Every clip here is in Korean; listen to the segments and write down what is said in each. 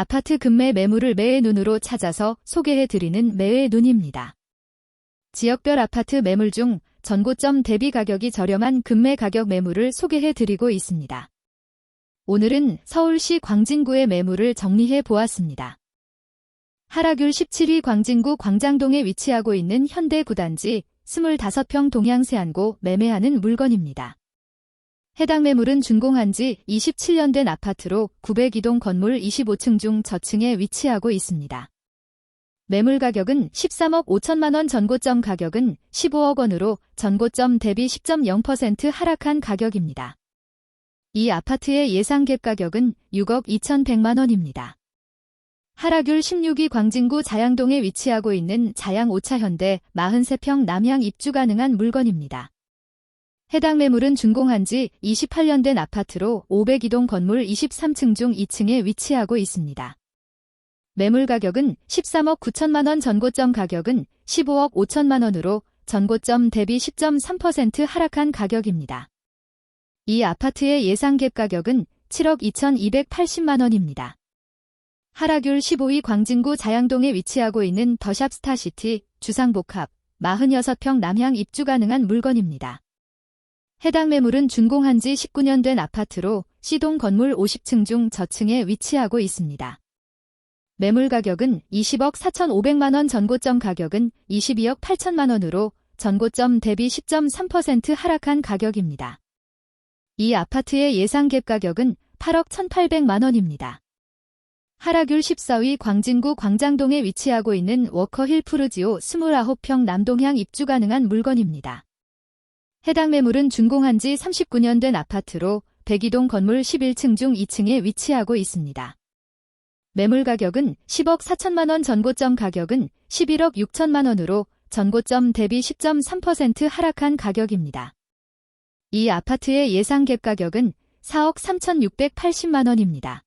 아파트 급매 매물을 매의 눈으로 찾아서 소개해드리는 매의 눈입니다. 지역별 아파트 매물 중 전고점 대비 가격이 저렴한 급매 가격 매물을 소개해드리고 있습니다. 오늘은 서울시 광진구의 매물을 정리해 보았습니다. 하락율 17위 광진구 광장동에 위치하고 있는 현대 구단지 25평 동양세안고 매매하는 물건입니다. 해당 매물은 준공한 지 27년 된 아파트로 902동 건물 25층 중 저층에 위치하고 있습니다. 매물 가격은 13억 5천만 원 전고점 가격은 15억 원으로 전고점 대비 10.0% 하락한 가격입니다. 이 아파트의 예상 갭 가격은 6억 2,100만 원입니다. 하락율 16위 광진구 자양동에 위치하고 있는 자양 5차 현대 43평 남향 입주 가능한 물건입니다. 해당 매물은 준공한 지 28년 된 아파트로 502동 건물 23층 중 2층에 위치하고 있습니다. 매물 가격은 13억 9천만 원 전고점 가격은 15억 5천만 원으로 전고점 대비 10.3% 하락한 가격입니다. 이 아파트의 예상 갭 가격은 7억 2,280만 원입니다. 하락율 15위 광진구 자양동에 위치하고 있는 더샵 스타시티 주상복합 46평 남향 입주 가능한 물건입니다. 해당 매물은 준공한 지 19년 된 아파트로 C동 건물 50층 중 저층에 위치하고 있습니다. 매물 가격은 20억 4,500만 원 전고점 가격은 22억 8천만 원으로 전고점 대비 10.3% 하락한 가격입니다. 이 아파트의 예상 갭 가격은 8억 1,800만 원입니다. 하락율 14위 광진구 광장동에 위치하고 있는 워커힐 푸르지오 29평 남동향 입주 가능한 물건입니다. 해당 매물은 준공한 지 39년 된 아파트로 102동 건물 11층 중 2층에 위치하고 있습니다. 매물 가격은 10억 4천만 원 전고점 가격은 11억 6천만 원으로 전고점 대비 10.3% 하락한 가격입니다. 이 아파트의 예상 갭 가격은 4억 3,680만 원입니다.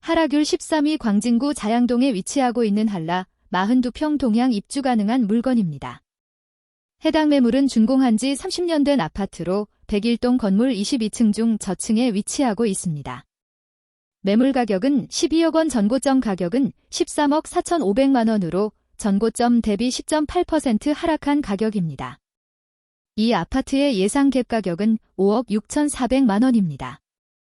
하락율 13위 광진구 자양동에 위치하고 있는 한라 42평 동향 입주 가능한 물건입니다. 해당 매물은 준공한 지 30년 된 아파트로 101동 건물 22층 중 저층에 위치하고 있습니다. 매물 가격은 12억 원 전고점 가격은 13억 4,500만 원으로 전고점 대비 10.8% 하락한 가격입니다. 이 아파트의 예상 갭 가격은 5억 6,400만 원입니다.